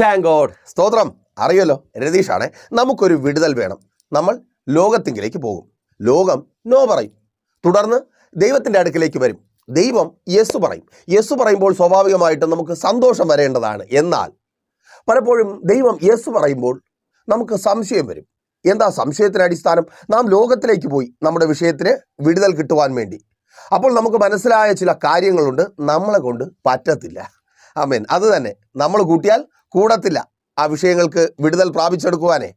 Thank God സ്തോത്രം. അറിയല്ലോ രതീഷാണ് നമുക്കൊരു വിടുതൽ വേണം. നമ്മൾ ലോകത്തിങ്കിലേക്ക് പോകും. ലോകം നോ പറയും. തുടർന്ന് ദൈവത്തിന്റെ അടുക്കിലേക്ക് വരും. ദൈവം യെസ് പറയും. യെസ് പറയുമ്പോൾ സ്വാഭാവികമായിട്ടും നമുക്ക് സന്തോഷം വരേണ്ടതാണ്. എന്നാൽ പലപ്പോഴും ദൈവം യെസ് പറയുമ്പോൾ നമുക്ക് സംശയം വരും. എന്താ സംശയത്തിന് അടിസ്ഥാനം? നാം ലോകത്തിലേക്ക് പോയി നമ്മുടെ വിഷയത്തിന് വിടുതൽ കിട്ടുവാൻ വേണ്ടി. അപ്പോൾ നമുക്ക് മനസ്സിലായ ചില കാര്യങ്ങളുണ്ട് നമ്മളെ കൊണ്ട് പറ്റത്തില്ല. ആമേൻ. അത് തന്നെ. നമ്മൾ കൂട്ടിയാൽ കൂടത്തില്ല ആ വിഷയങ്ങൾക്ക് വിടുതൽ പ്രാപിച്ചെടുക്കുവാനേ.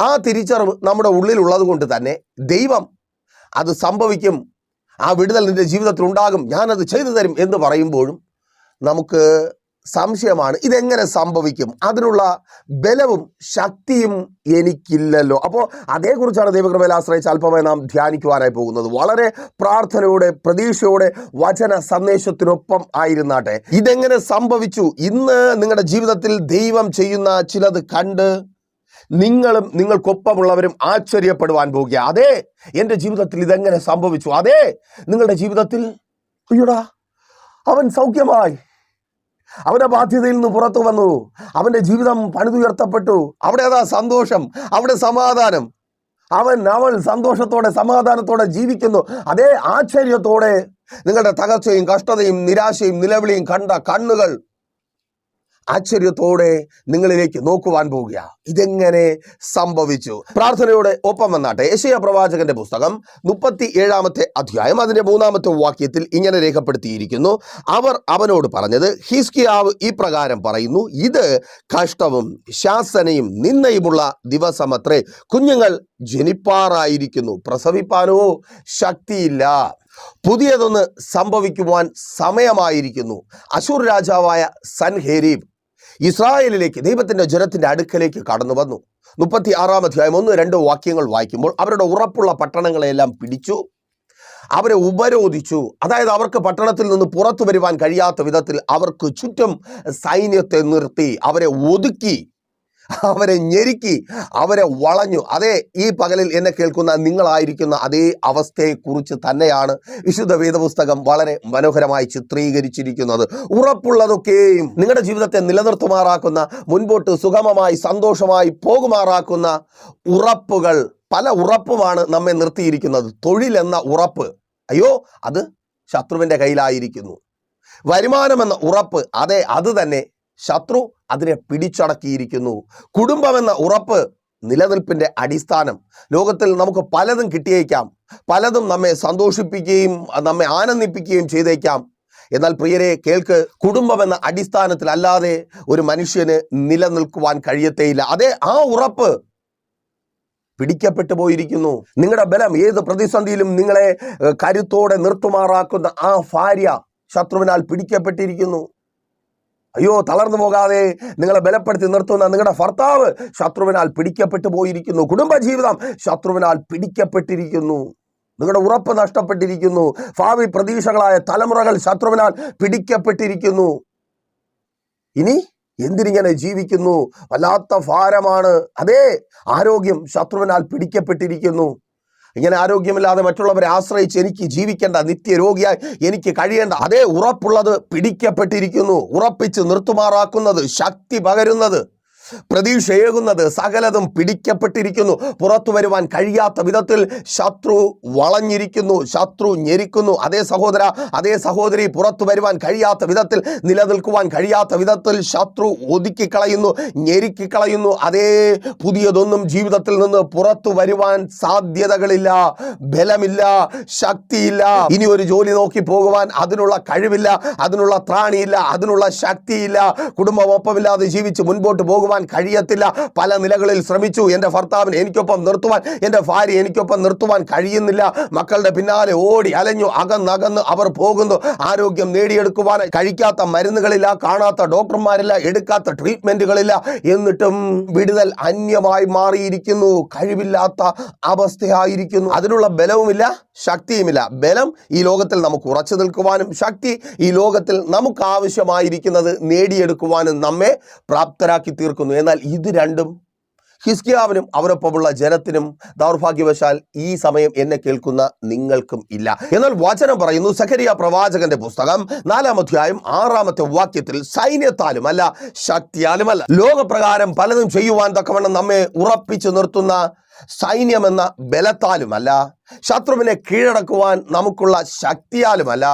ആ തിരിച്ചറിവ് നമ്മുടെ ഉള്ളിലുള്ളത് കൊണ്ട് തന്നെ ദൈവം അത് സംഭവിക്കും. ആ വിടുതൽ നിന്റെ ജീവിതത്തിൽ ഉണ്ടാകും ഞാനത് ചെയ്തു തരും എന്ന് പറയുമ്പോഴും നമുക്ക് സംശയമാണ്. ഇതെങ്ങനെ സംഭവിക്കും? അതിനുള്ള ബലവും ശക്തിയും എനിക്കില്ലല്ലോ. അപ്പോൾ അതേക്കുറിച്ചാണ് ദൈവകൃപയിൽ ആശ്രയിച്ച് അല്പമായി നാം ധ്യാനിക്കുവാനായി പോകുന്നത്. വളരെ പ്രാർത്ഥനയോടെ പ്രതീക്ഷയോടെ വചന സന്ദേശത്തിനൊപ്പം ആയിരുന്നാട്ടെ. ഇതെങ്ങനെ സംഭവിച്ചു? ഇന്ന് നിങ്ങളുടെ ജീവിതത്തിൽ ദൈവം ചെയ്യുന്ന ചിലത് കണ്ട് നിങ്ങളും നിങ്ങൾക്കൊപ്പമുള്ളവരും ആശ്ചര്യപ്പെടുവാൻ പോകുക. അതെ എന്റെ ജീവിതത്തിൽ ഇതെങ്ങനെ സംഭവിച്ചു? അതെ നിങ്ങളുടെ ജീവിതത്തിൽ അയ്യോടാ അവൻ സൗഖ്യമായി അവന്റെ ബാധ്യതയിൽ നിന്ന് പുറത്തു വന്നു. അവന്റെ ജീവിതം പണിതുയർത്തപ്പെട്ടു. അവിടെ അതാ സന്തോഷം അവിടെ സമാധാനം. അവൻ അവൾ സന്തോഷത്തോടെ സമാധാനത്തോടെ ജീവിക്കുന്നു. അതേ ആശ്ചര്യത്തോടെ നിങ്ങളുടെ തകർച്ചയും കഷ്ടതയും നിരാശയും നിലവിളിയും കണ്ട കണ്ണുകൾ ആശ്ചര്യത്തോടെ നിങ്ങളിലേക്ക് നോക്കുവാൻ പോവുക ഇതെങ്ങനെ സംഭവിച്ചു? പ്രാർത്ഥനയോടെ ഒപ്പം വന്നാട്ടെ. യശയ പ്രവാചകന്റെ പുസ്തകം മുപ്പത്തി ഏഴാമത്തെ അധ്യായം. അതിന്റെ മൂന്നാമത്തെ വാക്യത്തിൽ ഇങ്ങനെ രേഖപ്പെടുത്തിയിരിക്കുന്നു. അവർ അവനോട് പറഞ്ഞത് ഹിസ്കിയാവ് ഈ പ്രകാരം പറയുന്നു ഇത് കഷ്ടവും ശാസനയും നിന്നയുമുള്ള ദിവസമത്രേ. കുഞ്ഞുങ്ങൾ ജനിപ്പാറായിരിക്കുന്നു. പ്രസവിപ്പാനോ ശക്തിയില്ല. പുതിയതൊന്ന് സംഭവിക്കുവാൻ സമയമായിരിക്കുന്നു. അശൂർ രാജാവായ സൻഹേരീബ് ഇസ്രായേലിലേക്ക് ദൈവത്തിന്റെ ജനത്തിന്റെ അടുക്കലേക്ക് കടന്നു വന്നു. മുപ്പത്തി ആറാം അധ്യായം ഒന്ന് രണ്ടോ വാക്യങ്ങൾ വായിക്കുമ്പോൾ അവരുടെ ഉറപ്പുള്ള പട്ടണങ്ങളെല്ലാം പിടിച്ചു. അവരെ ഉപരോധിച്ചു. അതായത് അവർക്ക് പട്ടണത്തിൽ നിന്ന് പുറത്തു വരുവാൻ കഴിയാത്ത വിധത്തിൽ അവർക്ക് ചുറ്റും സൈന്യത്തെ നിർത്തി അവരെ ഒതുക്കി. അവരെ ഞെരുക്കി അവരെ വളഞ്ഞു. അതേ ഈ പകലിൽ എന്നെ കേൾക്കുന്ന നിങ്ങളായിരിക്കുന്ന അതേ അവസ്ഥയെക്കുറിച്ച് തന്നെയാണ് വിശുദ്ധ വേദപുസ്തകം വളരെ മനോഹരമായി ചിത്രീകരിച്ചിരിക്കുന്നത്. ഉറപ്പുള്ളതൊക്കെയും നിങ്ങളുടെ ജീവിതത്തെ നിലനിർത്തുമാറാക്കുന്ന മുൻപോട്ട് സുഗമമായി സന്തോഷമായി പോകുമാറാക്കുന്ന ഉറപ്പുകൾ പല ഉറപ്പുമാണ് നമ്മെ നിർത്തിയിരിക്കുന്നത്. തൊഴിലെന്ന ഉറപ്പ്. അയ്യോ അത് ശത്രുവിന്റെ കയ്യിലായിരിക്കുന്നു. വരുമാനമെന്ന ഉറപ്പ്. അതെ അത് തന്നെ. ശത്രു അതിനെ പിടിച്ചടക്കിയിരിക്കുന്നു. കുടുംബമെന്ന ഉറപ്പ് നിലനിൽപ്പിന്റെ അടിസ്ഥാനം. ലോകത്തിൽ നമുക്ക് പലതും കിട്ടിയേക്കാം. പലതും നമ്മെ സന്തോഷിപ്പിക്കുകയും നമ്മെ ആനന്ദിപ്പിക്കുകയും ചെയ്തേക്കാം. എന്നാൽ പ്രിയരെ കേൾക്ക് കുടുംബമെന്ന അടിസ്ഥാനത്തിൽ അല്ലാതെ ഒരു മനുഷ്യന് നിലനിൽക്കുവാൻ കഴിയത്തേയില്ല. അതെ ആ ഉറപ്പ് പിടിക്കപ്പെട്ടു പോയിരിക്കുന്നു. നിങ്ങളുടെ ബലം ഏത് പ്രതിസന്ധിയിലും നിങ്ങളെ കരുത്തോടെ നിർത്തുമാറാക്കുന്ന ആ ഭാര്യ ശത്രുവിനാൽ പിടിക്കപ്പെട്ടിരിക്കുന്നു. അയ്യോ തളർന്നു പോകാതെ നിങ്ങളെ ബലപ്പെടുത്തി നിർത്തുന്ന നിങ്ങളുടെ ഭർത്താവ് ശത്രുവിനാൽ പിടിക്കപ്പെട്ടു പോയിരിക്കുന്നു. കുടുംബജീവിതം ശത്രുവിനാൽ പിടിക്കപ്പെട്ടിരിക്കുന്നു. നിങ്ങളുടെ ഉറപ്പ് നഷ്ടപ്പെട്ടിരിക്കുന്നു. ഭാവി പ്രതീക്ഷകളായ തലമുറകൾ ശത്രുവിനാൽ പിടിക്കപ്പെട്ടിരിക്കുന്നു. ഇനി എന്തിനിങ്ങനെ ജീവിക്കുന്നു? വല്ലാത്ത ഭാരമാണ്. അതേ ആരോഗ്യം ശത്രുവിനാൽ പിടിക്കപ്പെട്ടിരിക്കുന്നു. ഇങ്ങനെ ആരോഗ്യമില്ലാതെ മറ്റുള്ളവരെ ആശ്രയിച്ച് എനിക്ക് ജീവിക്കേണ്ട നിത്യരോഗിയായി എനിക്ക് കഴിയേണ്ട അതേ ഉറപ്പുള്ളത് പിടിക്കപ്പെട്ടിരിക്കുന്നു. ഉറപ്പിച്ച് നിർത്തുമാറാക്കുന്നത് ശക്തി പകരുന്നത്. പ്രതീക്ഷയേകുന്നത് സകലതും പിടിക്കപ്പെട്ടിരിക്കുന്നു. പുറത്തു വരുവാൻ കഴിയാത്ത വിധത്തിൽ ശത്രു വളഞ്ഞിരിക്കുന്നു ശത്രു ഞെരിക്കുന്നു. അതേ സഹോദര അതേ സഹോദരി പുറത്തു വരുവാൻ കഴിയാത്ത വിധത്തിൽ നിലനിൽക്കുവാൻ കഴിയാത്ത വിധത്തിൽ ശത്രു ഒതുക്കിക്കളയുന്നു ഞെരുക്കിക്കളയുന്നു. അതേ പുതിയതൊന്നും ജീവിതത്തിൽ നിന്ന് പുറത്തു വരുവാൻ സാധ്യതകളില്ല ബലമില്ല ശക്തിയില്ല. ഇനി ഒരു ജോലി നോക്കി പോകുവാൻ അതിനുള്ള കഴിവില്ല അതിനുള്ള ത്രാണിയില്ല അതിനുള്ള ശക്തിയില്ല. കുടുംബമൊപ്പമില്ലാതെ ജീവിച്ച് മുൻപോട്ട് പോകുവാൻ കഴിയത്തില്ല. പല നിലകളിൽ ശ്രമിച്ചു. എന്റെ ഭർത്താവിനെ എനിക്കൊപ്പം നിർത്തുവാൻ എന്റെ ഭാര്യ എനിക്കൊപ്പം നിർത്തുവാൻ കഴിയുന്നില്ല. മക്കളുടെ പിന്നാലെ ഓടി അലഞ്ഞു അകന്നകന്ന് അവർ പോകുന്നു. ആരോഗ്യം നേടിയെടുക്കുവാൻ കഴിക്കാത്ത മരുന്നുകളില്ല കാണാത്ത ഡോക്ടർമാരില്ല എടുക്കാത്ത ട്രീറ്റ്മെന്റുകളില്ല എന്നിട്ടും വിടുതൽ അന്യമായി മാറിയിരിക്കുന്നു. കഴിവില്ലാത്ത അവസ്ഥയായിരിക്കുന്നു. അതിനുള്ള ബലവുമില്ല ശക്തിയുമില്ല. ബലം ഈ ലോകത്തിൽ നമുക്ക് ഉറച്ചു നിൽക്കുവാനും ശക്തി ഈ ലോകത്തിൽ നമുക്ക് ആവശ്യമായിരിക്കുന്നത് നേടിയെടുക്കുവാനും നമ്മെ പ്രാപ്തരാക്കി തീർക്കുന്നു. എന്നാൽ ഇത് രണ്ടും ഹിസ്കിയാവിനും അവരൊപ്പമുള്ള ജനത്തിനും ദൗർഭാഗ്യവശാൽ ഈ സമയം എന്നെ കേൾക്കുന്ന നിങ്ങൾക്കും ഇല്ല. എന്നാൽ വചനം പറയുന്നു സഖരിയ പ്രവാചകന്റെ പുസ്തകം നാലാം അധ്യായം ആറാമത്തെ വാക്യത്തിൽ സൈന്യത്താലും അല്ല ശക്തിയാലും അല്ല ലോകപ്രകാരം പലതും ചെയ്യുവാൻ തക്കവണ്ണം നമ്മെ ഉറപ്പിച്ചു നിർത്തുന്ന സൈന്യമെന്ന ബലത്താലുമല്ല ശത്രുവിനെ കീഴടക്കുവാൻ നമുക്കുള്ള ശക്തിയാലുമല്ല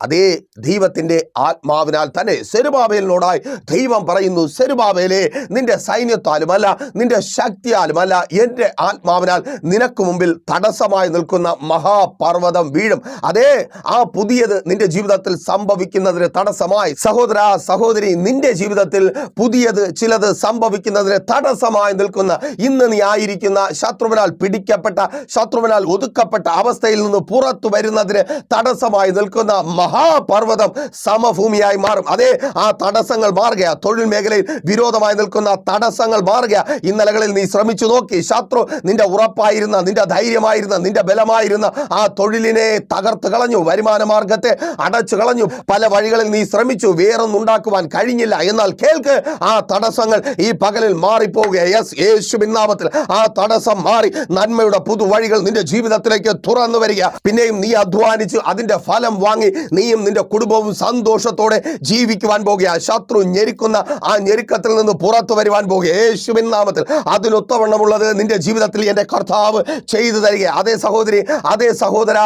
അതേ ദൈവത്തിന്റെ ആത്മാവിനാൽ തന്നെ സെരുബാബേലിനോടായി ദൈവം പറയുന്നു സെരുബാബേലെ നിന്റെ സൈന്യത്താലുമല്ല നിന്റെ ശക്തിയാലുമല്ല എന്റെ ആത്മാവിനാൽ നിനക്ക് മുമ്പിൽ തടസ്സമായി നിൽക്കുന്ന മഹാപർവതം വീഴും. അതേ ആ പുതിയത് നിന്റെ ജീവിതത്തിൽ സംഭവിക്കുന്നതിന് തടസ്സമായി. സഹോദര സഹോദരി നിന്റെ ജീവിതത്തിൽ പുതിയത് ചിലത് സംഭവിക്കുന്നതിന് തടസ്സമായി നിൽക്കുന്ന ഇന്ന് നീ ആയിരിക്കുന്ന ശത്രുവിനാൽ പിടിക്കപ്പെട്ട ശത്രുവിനാൽ ഒതുക്കപ്പെട്ട അവസ്ഥയിൽ നിന്ന് പുറത്തു വരുന്നതിന് തടസ്സമായി നിൽക്കുന്ന മഹാപർവതം സമഭൂമിയായി മാറും. അതെ ആ തടസ്സങ്ങൾ മാറുക തൊഴിൽ മേഖലയിൽ വിരോധമായി നിൽക്കുന്ന തടസ്സങ്ങൾ മാറുക ഇന്നലകളിൽ നീ ശ്രമിച്ചു നോക്കി. ശത്രു നിന്റെ ഉറപ്പായിരുന്ന നിന്റെ ധൈര്യമായിരുന്ന നിന്റെ ബലമായിരുന്ന ആ തൊഴിലിനെ തകർത്ത് കളഞ്ഞു. വരുമാന മാർഗത്തെ അടച്ചു കളഞ്ഞു. പല വഴികളിൽ നീ ശ്രമിച്ചു. വേറൊന്നുണ്ടാക്കുവാൻ കഴിഞ്ഞില്ല. എന്നാൽ കേൾക്ക് ആ തടസ്സങ്ങൾ ഈ പകലിൽ മാറിപ്പോവുക യെസ് യേശുവിൻ നാമത്തിൽ ആ തടസ്സം മാറി. നന്മയുടെ പുതുവഴികൾ നിന്റെ ജീവിതത്തിലേക്ക് തുറന്നു വരിക പിന്നെയും നീ അധ്വാനിച്ചു. അതിന്റെ ഫലം വാങ്ങി നീയും നിന്റെ കുടുംബവും സന്തോഷത്തോടെ ജീവിക്കുവാൻ പോകുക. ശത്രു ഞെരുക്കുന്ന ആ ഞെരുക്കത്തിൽ നിന്ന് പുറത്തു വരുവാൻ പോകുക. യേശുവിൻ നാമത്തിൽ അതിനൊത്തവണ്ണമുള്ളത് നിന്റെ ജീവിതത്തിൽ എന്റെ കർത്താവ് ചെയ്തു തരിക. അതേ സഹോദരി അതേ സഹോദര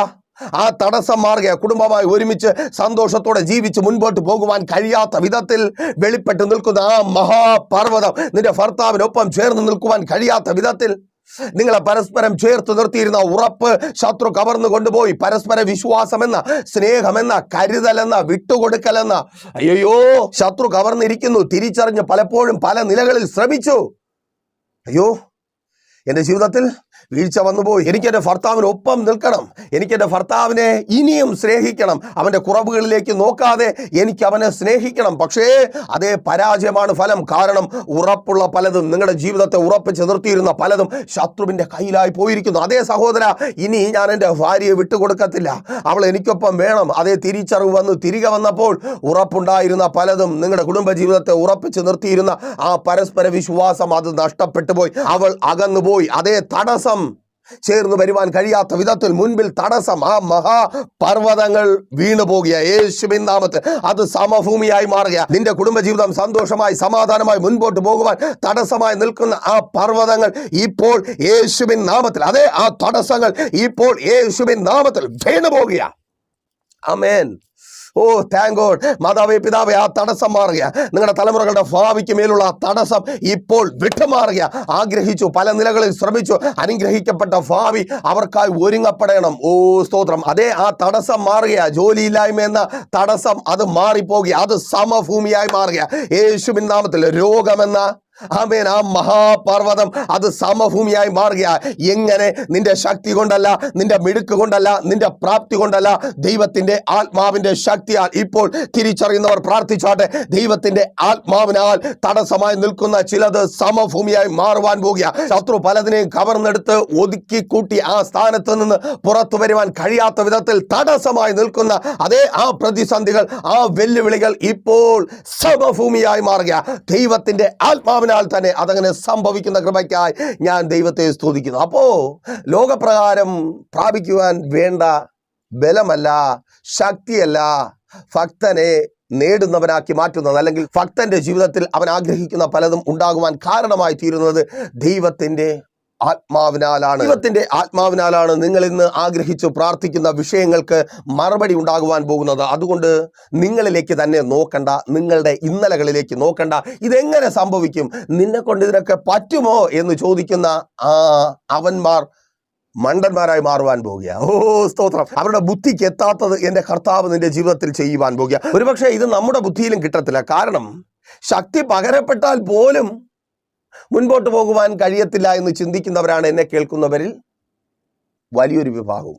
ആ തടസ്സം മാറുക. കുടുംബമായി ഒരുമിച്ച് സന്തോഷത്തോടെ ജീവിച്ച് മുൻപോട്ട് പോകുവാൻ കഴിയാത്ത വിധത്തിൽ വെളിപ്പെട്ട് നിൽക്കുന്ന ആ മഹാപർവതം നിന്റെ ഭർത്താവിനൊപ്പം ചേർന്ന് നിൽക്കുവാൻ കഴിയാത്ത വിധത്തിൽ നിങ്ങളെ പരസ്പരം ചേർത്ത് നിർത്തിയിരുന്ന ഉറപ്പ് ശത്രു കവർന്നു കൊണ്ടുപോയി. പരസ്പര വിശ്വാസമെന്ന സ്നേഹമെന്ന കരുതലെന്ന വിട്ടുകൊടുക്കലെന്ന. അയ്യോ ശത്രു കവർന്നിരിക്കുന്നു. തിരിച്ചറിഞ്ഞ് പലപ്പോഴും പല നിലകളിൽ ശ്രമിച്ചു. അയ്യോ എന്റെ ജീവിതത്തിൽ വീഴ്ച വന്നുപോയി എനിക്ക് എന്റെ ഭർത്താവിന് ഒപ്പം നിൽക്കണം. എനിക്ക് എന്റെ ഭർത്താവിനെ ഇനിയും സ്നേഹിക്കണം. അവന്റെ കുറവുകളിലേക്ക് നോക്കാതെ എനിക്ക് അവനെ സ്നേഹിക്കണം. പക്ഷേ അതേ പരാജയമാണ് ഫലം. കാരണം ഉറപ്പുള്ള പലതും നിങ്ങളുടെ ജീവിതത്തെ ഉറപ്പിച്ച് നിർത്തിയിരുന്ന പലതും ശത്രുവിന്റെ കയ്യിലായി പോയിരിക്കുന്നു. അതേ സഹോദര ഇനി ഞാൻ എന്റെ ഭാര്യയെ വിട്ടുകൊടുക്കത്തില്ല. അവൾ എനിക്കൊപ്പം വേണം. അതേ തിരിച്ചറിവ് വന്ന്. തിരികെ വന്നപ്പോൾ ഉറപ്പുണ്ടായിരുന്ന പലതും നിങ്ങളുടെ കുടുംബ ജീവിതത്തെ ഉറപ്പിച്ച് നിർത്തിയിരുന്ന ആ പരസ്പര വിശ്വാസം അത് നഷ്ടപ്പെട്ടു പോയി അവൾ അകന്നുപോയി. അതേ തടസ്സം ചേർന്ന് വരുവാൻ കഴിയാത്ത വിധത്തിൽ മുൻപിൽ തടസ്സം ആ മഹാപർവതങ്ങൾ വീണു പോകുക. യേശുവിൻ നാമത്തിൽ അത് സമഭൂമിയായി മാറുക. നിന്റെ കുടുംബജീവിതം സന്തോഷമായി സമാധാനമായി മുൻപോട്ട് പോകുവാൻ തടസ്സമായി നിൽക്കുന്ന ആ പർവതങ്ങൾ ഇപ്പോൾ യേശുവിൻ നാമത്തിൽ അതെ ആ തടസ്സങ്ങൾ ഇപ്പോൾ യേശുവിൻ നാമത്തിൽ വീണു പോകുക. അമേൻ ഓ താങ്ക് ഗോഡ് മാതാവേ പിതാവേ ആ തടസ്സം മാറുക നിങ്ങളുടെ തലമുറകളുടെ ഭാവിക്ക് മേലുള്ള ആ തടസ്സം ഇപ്പോൾ വിട്ടുമാറുക ആഗ്രഹിച്ചു പല നിലകളിൽ ശ്രമിച്ചു അനുഗ്രഹിക്കപ്പെട്ട ഭാവി അവർക്കായി ഒരുങ്ങപ്പെടണം. ഓ സ്തോത്രം. അതേ ആ തടസ്സം മാറുക ജോലിയില്ലായ്മ എന്ന തടസ്സം അത് മാറിപ്പോകുക അത് സമഭൂമിയായി മാറുക യേശുവിൻ നാമത്തിൽ രോഗമെന്ന ആമേൻ. ആ മഹാപർവതം അത് സമഭൂമിയായി മാറുക എങ്ങനെ? നിന്റെ ശക്തി കൊണ്ടല്ല നിന്റെ മിടുക്ക് കൊണ്ടല്ല നിന്റെ പ്രാപ്തി കൊണ്ടല്ല. ദൈവത്തിന്റെ ആത്മാവിന്റെ ശക്തിയാൽ ഇപ്പോൾ തിരിച്ചറിയുന്നവർ പ്രാർത്ഥിച്ചാട്ടെ. ദൈവത്തിന്റെ ആത്മാവിനാൽ തടസ്സമായി നിൽക്കുന്ന ചിലത് സമഭൂമിയായി മാറുവാൻ പോകുക ശത്രു പലതിനെയും കവർന്നെടുത്ത് ഒതുക്കി കൂട്ടി ആ സ്ഥാനത്ത് നിന്ന് പുറത്തു വരുവാൻ കഴിയാത്ത വിധത്തിൽ തടസ്സമായി നിൽക്കുന്ന അതേ ആ പ്രതിസന്ധികൾ ആ വെല്ലുവിളികൾ ഇപ്പോൾ സമഭൂമിയായി മാറുക ദൈവത്തിന്റെ ആത്മാവിനാൽ തന്നെ അതങ്ങനെ സംഭവിക്കുന്ന കൃപയ്ക്കായി ഞാൻ ദൈവത്തെ സ്തുതിക്കുന്നു. അപ്പോൾ ലോകപ്രകാരം പ്രാപിക്കുവാൻ വേണ്ട ബലമല്ല ശക്തിയല്ല ഭക്തനെ നേടുന്നവനാക്കി മാറ്റുന്നത് അല്ലെങ്കിൽ ഭക്തന്റെ ജീവിതത്തിൽ അവൻ ആഗ്രഹിക്കുന്ന പലതും ഉണ്ടാകുവാൻ കാരണമായി തീരുന്നത് ദൈവത്തിന്റെ ആത്മാവിനാലാണ്. ദൈവത്തിന്റെ ആത്മാവിനാലാണ് നിങ്ങൾ ഇന്ന് ആഗ്രഹിച്ചു പ്രാർത്ഥിക്കുന്ന വിഷയങ്ങൾക്ക് മറുപടി ഉണ്ടാകുവാൻ പോകുന്നത്. അതുകൊണ്ട് നിങ്ങളിലേക്ക് തന്നെ നോക്കണ്ട നിങ്ങളുടെ ഇന്നലകളിലേക്ക് നോക്കണ്ട. ഇതെങ്ങനെ സംഭവിക്കും? നിന്നെ കൊണ്ട് ഇതിനൊക്കെ പറ്റുമോ എന്ന് ചോദിക്കുന്ന ആ അവന്മാർ മണ്ടന്മാരായി മാറുവാൻ പോകുക ഓ സ്തോത്രം. അവരുടെ ബുദ്ധിക്ക് എത്താത്തത് എന്റെ കർത്താവ് നിന്റെ ജീവിതത്തിൽ ചെയ്യുവാൻ പോകുക ഒരുപക്ഷെ ഇത് നമ്മുടെ ബുദ്ധിയിലും കിട്ടത്തില്ല. കാരണം ശക്തി പകരപ്പെട്ടാൽ പോലും മുൻപോട്ട് പോകുവാൻ കഴിയത്തില്ല എന്ന് ചിന്തിക്കുന്നവരാണ് എന്നെ കേൾക്കുന്നവരിൽ വലിയൊരു വിഭാഗവും.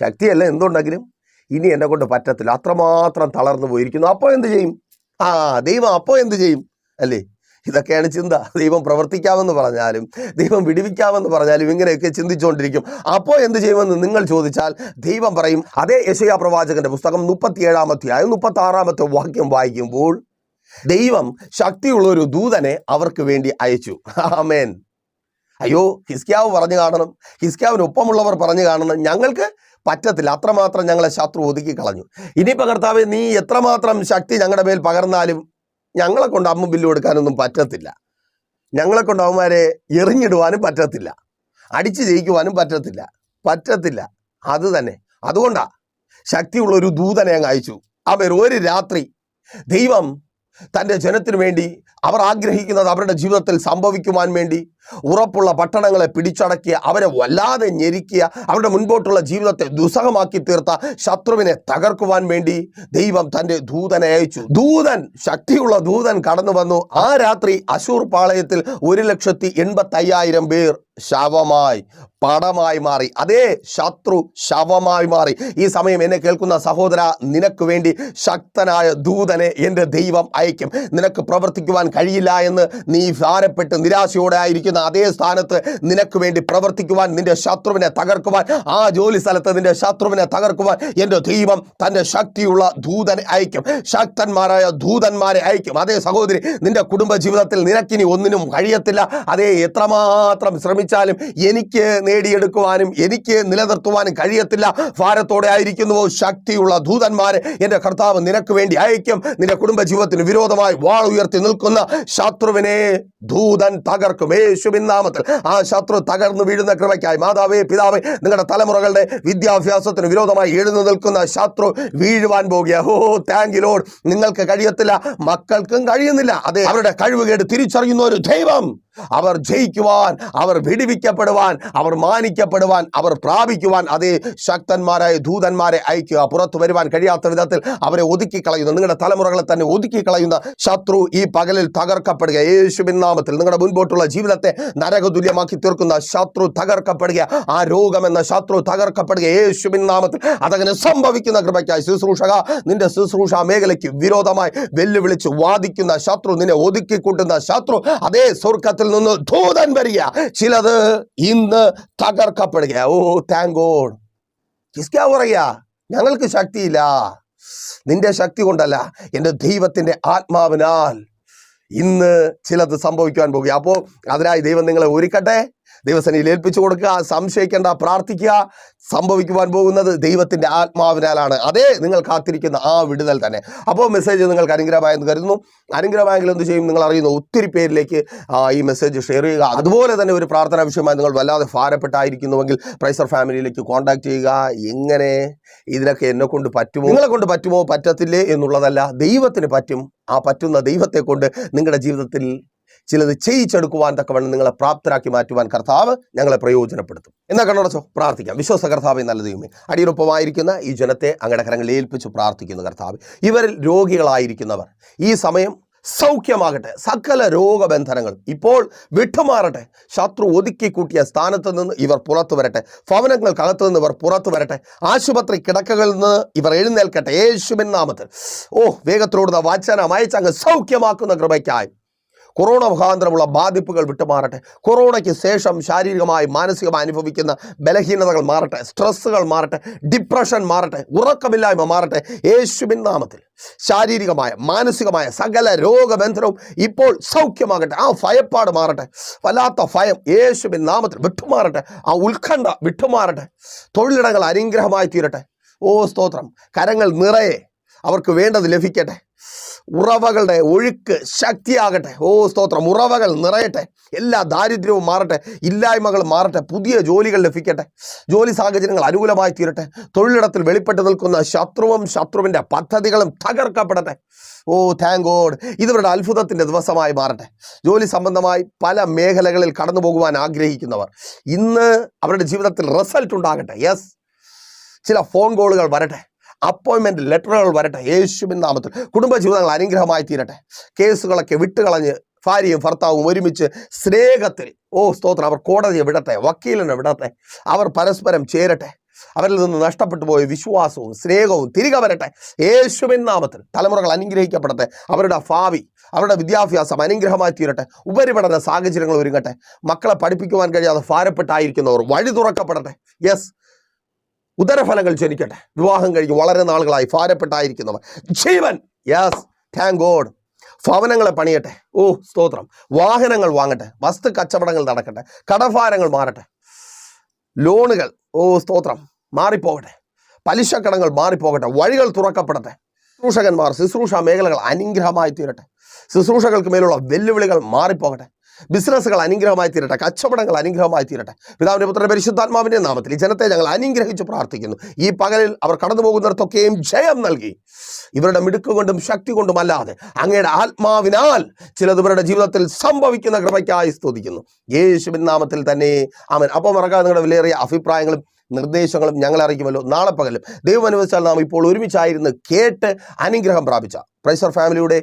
ശക്തിയല്ല എന്തുണ്ടെങ്കിലും ഇനി എന്നെ കൊണ്ട് പറ്റത്തില്ല. അത്രമാത്രം തളർന്നു പോയിരിക്കുന്നു. അപ്പോൾ എന്ത് ചെയ്യും? ആ ദൈവം അപ്പോൾ എന്ത് ചെയ്യും? അല്ലേ? ഇതൊക്കെയാണ് ചിന്ത. ദൈവം പ്രവർത്തിക്കാമെന്ന് പറഞ്ഞാലും ദൈവം വിടുവിക്കാമെന്ന് പറഞ്ഞാലും ഇങ്ങനെയൊക്കെ ചിന്തിച്ചുകൊണ്ടിരിക്കും. അപ്പോൾ എന്ത് ചെയ്യുമെന്ന് നിങ്ങൾ ചോദിച്ചാൽ ദൈവം പറയും അതേ യശയാ പ്രവാചകന്റെ പുസ്തകം മുപ്പത്തിയേഴാമത്തെ ആയും മുപ്പത്തി ആറാമത്തെ വാക്യം വായിക്കുമ്പോൾ ദൈവം ശക്തിയുള്ള ഒരു ദൂതനെ അവർക്ക് വേണ്ടി അയച്ചു. ആമേൻ. അയ്യോ ഹിസ്ക്യാവ് പറഞ്ഞു കാണണം. ഹിസ്ക്യാവിന് ഒപ്പമുള്ളവർ പറഞ്ഞു കാണണം. ഞങ്ങൾക്ക് പറ്റത്തില്ല. അത്രമാത്രം ഞങ്ങളെ ശത്രു ഒതുക്കി കളഞ്ഞു. ഇനിയിപ്പോൾ പകർത്താവ് നീ എത്രമാത്രം ശക്തി ഞങ്ങളുടെ മേൽ പകർന്നാലും ഞങ്ങളെ കൊണ്ട് അമ്മ ബില്ല് കൊടുക്കാനൊന്നും പറ്റത്തില്ല. ഞങ്ങളെ കൊണ്ട് അവന്മാരെ എറിഞ്ഞിടുവാനും പറ്റത്തില്ല. അടിച്ചു ജയിക്കുവാനും പറ്റത്തില്ല. പറ്റത്തില്ല. അത് തന്നെ. അതുകൊണ്ടാ ശക്തിയുള്ള ഒരു ദൂതനെ അങ്ങ് അയച്ചു. അവർ ഒരു രാത്രി ദൈവം തന്റെ ജനത്തിനു വേണ്ടി അവർ ആഗ്രഹിക്കുന്നത് അവരുടെ ജീവിതത്തിൽ സംഭവിക്കുവാൻ വേണ്ടി ഉറപ്പുള്ള പട്ടണങ്ങളെ പിടിച്ചടക്കിയ അവരെ വല്ലാതെ ഞെരുക്കിയ അവരുടെ മുൻപോട്ടുള്ള ജീവിതത്തെ ദുസ്സഹമാക്കി തീർത്ത ശത്രുവിനെ തകർക്കുവാൻ വേണ്ടി ദൈവം തന്റെ ദൂതനെ അയച്ചു. ദൂതൻ ശക്തിയുള്ള ദൂതൻ കടന്നു വന്നു. ആ രാത്രി അശൂർ പാളയത്തിൽ ഒരു ലക്ഷത്തി എൺപത്തയ്യായിരം പേർ ശവമായി പടമായി മാറി. അതേ ശത്രു ശവമായി മാറി. ഈ സമയം എന്നെ കേൾക്കുന്ന സഹോദര നിനക്ക് വേണ്ടി ശക്തനായ ദൂതനെ എന്റെ ദൈവം അയക്കും. നിനക്ക് പ്രവർത്തിക്കുവാൻ കഴിയില്ല എന്ന് നീ ഭാരപ്പെട്ട് നിരാശയോടെ ആയിരിക്കുന്ന അതേ സ്ഥാനത്ത് നിനക്ക് വേണ്ടി പ്രവർത്തിക്കുവാൻ നിന്റെ ശത്രുവിനെ തകർക്കുവാൻ ആ ജോലി സ്ഥലത്ത് നിന്റെ ശത്രുവിനെ തകർക്കുവാൻ എന്റെ ദൈവം തന്റെ ശക്തിയുള്ള ദൂതനെ അയക്കും. ശക്തന്മാരായ ദൂതന്മാരെ അയക്കും. അതേ സഹോദരി നിന്റെ കുടുംബ ജീവിതത്തിൽ നിനക്കിനി ഒന്നിനും കഴിയത്തില്ല. അതേ എത്രമാത്രം ശ്രമിച്ചാലും എനിക്ക് നേടിയെടുക്കുവാനും എനിക്ക് നിലനിർത്തുവാനും കഴിയത്തില്ല. ഭാരത്തോടെ ആയിരിക്കുന്നുവോ? ശക്തിയുള്ള ദൂതന്മാരെ എന്റെ കർത്താവ് നിനക്ക് വേണ്ടി അയക്കും. നിന്റെ കുടുംബ ജീവിതത്തിന് വിരോധമായി വാൾ ഉയർത്തി നിൽക്കുന്ന ശത്രുവിനെ ദൂതൻ തകർക്കും. യേശുവിൻ നാമത്തിൽ ആ ശത്രു തകർന്നു വീഴുന്ന കൃപയ്ക്കായി. മാതാവേ പിതാവേ നിങ്ങളുടെ തലമുറകളുടെ വിദ്യാഭ്യാസത്തിന് വിരോധമായി എഴുന്നു നിൽക്കുന്ന ശത്രു വീഴുവാൻ പോകുക ഹോ താങ്ക് യു ലോഡ് നിങ്ങൾക്ക് കഴിയത്തില്ല മക്കൾക്കും കഴിയുന്നില്ല. അതെ അവരുടെ കഴിവുകേട് തിരിച്ചറിയുന്ന ഒരു ദൈവം. അവർ ജയിക്കുവാൻ അവർ വിടിവിക്കപ്പെടുവാൻ അവർ മാനിക്കപ്പെടുവാൻ അവർ പ്രാപിക്കുവാൻ അതേ ശക്തന്മാരായ ദൂതന്മാരെ അയക്കുക പുറത്തു വരുവാൻ കഴിയാത്ത വിധത്തിൽ അവരെ ഒതുക്കി കളയുന്ന നിങ്ങളുടെ തലമുറകളെ തന്നെ ഒതുക്കി കളയുന്ന ശത്രു ഈ പകലിൽ തകർക്കപ്പെടുക. യേശുവിൻ നാമത്തിൽ നിങ്ങളുടെ മുൻപോട്ടുള്ള ജീവിതത്തെ നരകതുല്യമാക്കി തീർക്കുന്ന ശത്രു തകർക്കപ്പെടുക. ആ രോഗമെന്ന ശത്രു തകർക്കപ്പെടുക. യേശുവിൻ നാമത്തിൽ അതങ്ങനെ സംഭവിക്കുന്ന കൃപയ്ക്കായി ശുശ്രൂഷക നിന്റെ ശുശ്രൂഷ മേഖലയ്ക്ക് വിരോധമായി വെല്ലുവിളിച്ച് വാദിക്കുന്ന ശത്രു നിന്നെ ഒതുക്കി കൂട്ടുന്ന ശത്രു അതേ സ്വർഗത്തിൽ നിന്ന് ദൂതൻ വരിക. ചിലത് ഇന്ന് തകർക്കപ്പെടുക ഓ താങ്ക് ഗോഡ് കിസ്കാ പറയുക ഞങ്ങൾക്ക് ശക്തിയില്ല. നിന്റെ ശക്തി കൊണ്ടല്ല എന്റെ ദൈവത്തിന്റെ ആത്മാവിനാൽ ഇന്ന് ചിലത് സംഭവിക്കാൻ പോകുക. അപ്പോൾ അതിനായി ദൈവം നിങ്ങളെ ഒരുക്കട്ടെ. ദൈവസനയിൽ ഏൽപ്പിച്ചു കൊടുക്കുക സംശയിക്കേണ്ട പ്രാർത്ഥിക്കുക സംഭവിക്കുവാൻ പോകുന്നത് ദൈവത്തിന്റെ ആത്മാവിനാലാണ്. അതേ നിങ്ങൾ കാത്തിരിക്കുന്ന ആ വിടുതൽ തന്നെ. അപ്പോൾ മെസ്സേജ് നിങ്ങൾക്ക് അനുഗ്രഹമായെന്ന് കരുതുന്നു. അനുഗ്രഹമായെങ്കിൽ എന്ത് ചെയ്യും നിങ്ങൾ അറിയുന്ന ഒത്തിരി പേരിലേക്ക് ഈ മെസ്സേജ് ഷെയർ ചെയ്യുക. അതുപോലെ തന്നെ ഒരു പ്രാർത്ഥനാ വിഷയമായി നിങ്ങൾ വല്ലാതെ ഭാരപ്പെട്ടായിരിക്കുന്നുവെങ്കിൽ പ്രൈസർ ഫാമിലിയിലേക്ക് കോൺടാക്ട് ചെയ്യുക. എങ്ങനെ? ഇതിനൊക്കെ എന്നെ കൊണ്ട് പറ്റുമോ? നിങ്ങളെ കൊണ്ട് പറ്റുമോ? പറ്റത്തില്ലേ എന്നുള്ളതല്ല ദൈവത്തിന് പറ്റും. ആ പറ്റുന്ന ദൈവത്തെ കൊണ്ട് നിങ്ങളുടെ ജീവിതത്തിൽ ചിലത് ചെയ്യിച്ചെടുക്കുവാൻ തക്കവണ്ണം നിങ്ങളെ പ്രാപ്തരാക്കി മാറ്റുവാൻ കർത്താവ് ഞങ്ങളെ പ്രയോജനപ്പെടുത്തും. എന്നാ കണ്ണടച്ചോ? പ്രാർത്ഥിക്കാം. വിശ്വാസ കർത്താവ് നല്ല ദൈവമേ. അടിയൊപ്പമായിരിക്കുന്ന ഈ ജനത്തെ അങ്ങടെ കരങ്ങളിൽ ഏൽപ്പിച്ച് പ്രാർത്ഥിക്കുന്നു കർത്താവ്. ഇവരിൽ രോഗികളായിരിക്കുന്നവർ ഈ സമയം സൗഖ്യമാകട്ടെ. സകല രോഗബന്ധനങ്ങളും ഇപ്പോൾ വിട്ടുമാറട്ടെ. ശത്രു ഒതുക്കി കൂട്ടിയ സ്ഥാനത്ത് നിന്ന് ഇവർ പുറത്തു വരട്ടെ. ഭവനങ്ങൾക്കകത്ത് നിന്ന് ഇവർ പുറത്തു വരട്ടെ. ആശുപത്രി കിടക്കകളിൽ നിന്ന് ഇവർ എഴുന്നേൽക്കട്ടെ. യേശുവിൻ നാമത്തിൽ. ഓ വേഗത്തിലോടുന്ന വാചനം അയച്ചങ്ങ് സൗഖ്യമാക്കുന്ന കൃപയ്ക്കായി. കൊറോണ മുഖാന്തരമുള്ള ബാധിപ്പുകൾ വിട്ടുമാറട്ടെ. കൊറോണയ്ക്ക് ശേഷം ശാരീരികമായി മാനസികമായി അനുഭവിക്കുന്ന ബലഹീനതകൾ മാറട്ടെ. സ്ട്രെസ്സുകൾ മാറട്ടെ. ഡിപ്രഷൻ മാറട്ടെ. ഉറക്കമില്ലായ്മ മാറട്ടെ. യേശുവിൻ നാമത്തിൽ ശാരീരികമായ മാനസികമായ സകല രോഗബന്ധനവും ഇപ്പോൾ സൗഖ്യമാകട്ടെ. ആ ഭയപ്പാട് മാറട്ടെ. വല്ലാത്ത ഭയം യേശുവിൻ നാമത്തിൽ വിട്ടുമാറട്ടെ. ആ ഉത്കണ്ഠ വിട്ടുമാറട്ടെ. തൊഴിലിടങ്ങൾ അനുഗ്രഹമായി തീരട്ടെ. ഓ സ്തോത്രം. കരങ്ങൾ നിറയെ അവർക്ക് വേണ്ടത് ലഭിക്കട്ടെ. ഉറവകളുടെ ഒഴുക്ക് ശക്തിയാകട്ടെ. ഓ സ്തോത്രം. ഉറവകൾ നിറയട്ടെ. എല്ലാ ദാരിദ്ര്യവും മാറട്ടെ. ഇല്ലായ്മകൾ മാറട്ടെ. പുതിയ ജോലികൾ ലഭിക്കട്ടെ. ജോലി സാഹചര്യങ്ങൾ അനുകൂലമായി തീരട്ടെ. തൊഴിലിടത്തിൽ വെളിപ്പെട്ട് നിൽക്കുന്ന ശത്രുവും ശത്രുവിന്റെ പദ്ധതികളും തകർക്കപ്പെടട്ടെ. ഓ താങ്ക് ഗോഡ് ഇതിവരുടെ അത്ഭുതത്തിന്റെ ദിവസമായി മാറട്ടെ. ജോലി സംബന്ധമായി പല മേഖലകളിൽ കടന്നു പോകുവാൻ ആഗ്രഹിക്കുന്നവർ ഇന്ന് അവരുടെ ജീവിതത്തിൽ റിസൾട്ട് ഉണ്ടാകട്ടെ. യെസ് ചില ഫോൺ കോളുകൾ വരട്ടെ. അപ്പോയിൻമെന്റ് ലെറ്ററുകൾ വരട്ടെ യേശുവിൻ നാമത്തിൽ. കുടുംബജീവിതങ്ങൾ അനുഗ്രഹമായി തീരട്ടെ. കേസുകളൊക്കെ വിട്ടുകളഞ്ഞ് ഭാര്യയും ഭർത്താവും ഒരുമിച്ച് സ്നേഹത്തിൽ ഓ സ്തോത്രം അവർ കോടതിയെ വിടട്ടെ വക്കീലിനെ വിടട്ടെ അവർ പരസ്പരം ചേരട്ടെ. അവരിൽ നിന്ന് നഷ്ടപ്പെട്ടു പോയ വിശ്വാസവും സ്നേഹവും തിരികെ വരട്ടെ. യേശുവിൻ നാമത്തിൽ തലമുറകൾ അനുഗ്രഹിക്കപ്പെടട്ടെ. അവരുടെ ഭാവി അവരുടെ വിദ്യാഭ്യാസം അനുഗ്രഹമായി തീരട്ടെ. ഉപരിപഠന സാഹചര്യങ്ങൾ ഒരുങ്ങട്ടെ. മക്കളെ പഠിപ്പിക്കുവാൻ കഴിയാതെ ഭാരപ്പെട്ടായിരിക്കുന്നവർ വഴി തുറക്കപ്പെടട്ടെ. യെസ് ഉദരഫലങ്ങൾ ജനിക്കട്ടെ വിവാഹം കഴിഞ്ഞ് വളരെ നാളുകളായി ഭാരപ്പെട്ടായിരിക്കുന്നവർ. ജീവൻ. യെസ് താങ്ക് ഗോഡ് ഭവനങ്ങളെ പണിയട്ടെ. ഓ സ്തോത്രം. വാഹനങ്ങൾ വാങ്ങട്ടെ. വസ്തു കച്ചവടങ്ങൾ നടക്കട്ടെ. കടഭാരങ്ങൾ മാറട്ടെ. ലോണുകൾ. ഓ സ്തോത്രം. മാറിപ്പോകട്ടെ. പലിശക്കടങ്ങൾ മാറിപ്പോകട്ടെ. വഴികൾ തുറക്കപ്പെടട്ടെ. ശുശ്രൂഷകന്മാർ ശുശ്രൂഷ മേഖലകൾ അനുഗ്രഹമായി തീരട്ടെ. ശുശ്രൂഷകൾക്ക് മേലുള്ള വെല്ലുവിളികൾ മാറിപ്പോകട്ടെ. ബിസിനസ്സുകൾ അനുഗ്രഹമായി തീരട്ടെ. കച്ചവടങ്ങൾ അനുഗ്രഹമായി തീരട്ടെ. പിതാവിന്റെ പുത്രന്റെ പരിശുദ്ധാത്മാവിന്റെ നാമത്തിൽ ഈ ജനത്തെ ഞങ്ങൾ അനുഗ്രഹിച്ച് പ്രാർത്ഥിക്കുന്നു. ഈ പകലിൽ അവർ കടന്നു പോകുന്നിടത്തൊക്കെയും ജയം നൽകി. ഇവരുടെ മിടുക്ക് കൊണ്ടും ശക്തി കൊണ്ടും അല്ലാതെ അങ്ങയുടെ ആത്മാവിനാൽ ചിലത് ഇവരുടെ ജീവിതത്തിൽ സംഭവിക്കുന്ന കൃപയ്ക്കായി സ്തുതിക്കുന്നു. യേശുവിൻ നാമത്തിൽ തന്നെ. അവൻ അപ്പം മറക്കാതെ നിങ്ങളുടെ വിലയേറിയ അഭിപ്രായങ്ങളും നിർദ്ദേശങ്ങളും ഞങ്ങൾ അറിയിക്കുമല്ലോ. നാളെ പകലും ദൈവം അനുവദിച്ചാൽ നാം ഇപ്പോൾ ഒരുമിച്ചായിരുന്നു കേട്ട് അനുഗ്രഹം പ്രാപിച്ച പ്രൈസർ ഫാമിലിയുടെ